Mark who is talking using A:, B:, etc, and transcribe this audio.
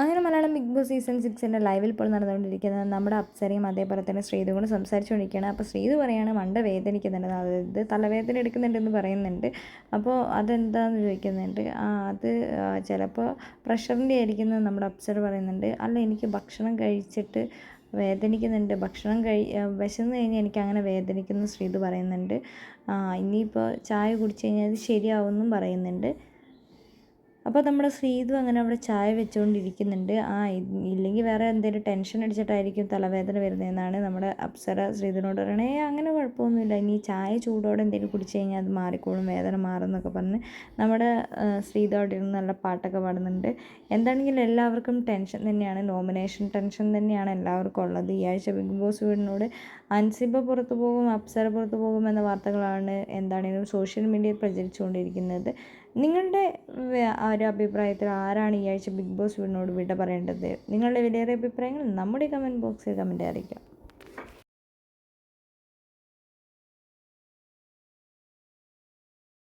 A: അങ്ങനെ Malayalam big boss season സിക്സിന്റെ ലൈവിൽ ഇപ്പോൾ നടന്നുകൊണ്ടിരിക്കുന്നത് നമ്മുടെ അപ്സരയും അതേപോലെ തന്നെ കൂടെ സംസാരിച്ചുകൊണ്ടിരിക്കുകയാണ്. അപ്പോൾ ശ്രീതു പറയാണ് മണ്ട വേദനിക്കുന്നുണ്ട്. അതായത് തലവേദന എടുക്കുന്നുണ്ടെന്ന് പറയുന്നുണ്ട്. അപ്പോൾ അതെന്താണെന്ന് ചോദിക്കുന്നുണ്ട്? അത് ചിലപ്പോൾ പ്രഷറിന്റെ ആയിരിക്കുന്നു നമ്മുടെ അപ്സര പറയുന്നുണ്ട്. അല്ല എനിക്ക് ഭക്ഷണം കഴിച്ചിട്ട് വേദനിക്കുന്നുണ്ട്. ഭക്ഷണം കഴി വിശന്ന് കഴിഞ്ഞാൽ എനിക്ക് അങ്ങനെ വേദനിക്കുന്നു ശ്രീതു പറയുന്നുണ്ട്. ഇനിയിപ്പോൾ ചായ കുടിച്ച് കഴിഞ്ഞാൽ അത് ശരിയാവുമെന്നും പറയുന്നുണ്ട്. അപ്പോൾ നമ്മുടെ ശ്രീതു അങ്ങനെ അവിടെ ചായ വെച്ചുകൊണ്ടിരിക്കുന്നുണ്ട് ആ ഇല്ലെങ്കിൽ വേറെ എന്തെങ്കിലും ടെൻഷൻ അടിച്ചിട്ടായിരിക്കും തലവേദന വരുന്നതെന്നാണ് നമ്മുടെ അപ്സര ശ്രീധുനോട് പറയണേ അങ്ങനെ കുഴപ്പമൊന്നുമില്ല. ഇനി ചായ ചൂടോടെ എന്തെങ്കിലും കുടിച്ച് കഴിഞ്ഞാൽ അത് മാറിക്കോളും. വേദന മാറും എന്നൊക്കെ പറഞ്ഞ് നമ്മുടെ ശ്രീധു അവിടെ ഇരുന്ന് നല്ല പാട്ടൊക്കെ പാടുന്നുണ്ട്. എന്താണെങ്കിലും എല്ലാവർക്കും ടെൻഷൻ തന്നെയാണ്. നോമിനേഷൻ ടെൻഷൻ തന്നെയാണ് എല്ലാവർക്കും ഉള്ളത്. ഈ ആഴ്ച ബിഗ് ബോസ് വീടിനോട് അൻസിബ പുറത്തു പോകും അപ്സര പുറത്തു പോകും എന്ന വാർത്തകളാണ് എന്താണെങ്കിലും സോഷ്യൽ മീഡിയയിൽ പ്രചരിച്ചുകൊണ്ടിരിക്കുന്നത്. നിങ്ങളുടെ ഒരു അഭിപ്രായത്തിൽ ആരാണ് ഈ ആഴ്ച ബിഗ് ബോസ് വീടിനോട് വിട പറയേണ്ടത്? നിങ്ങളുടെ വിലയേറിയ അഭിപ്രായങ്ങൾ നമ്മുടെ കമന്റ് ബോക്സിൽ കമന്റ് അറിയിക്കാം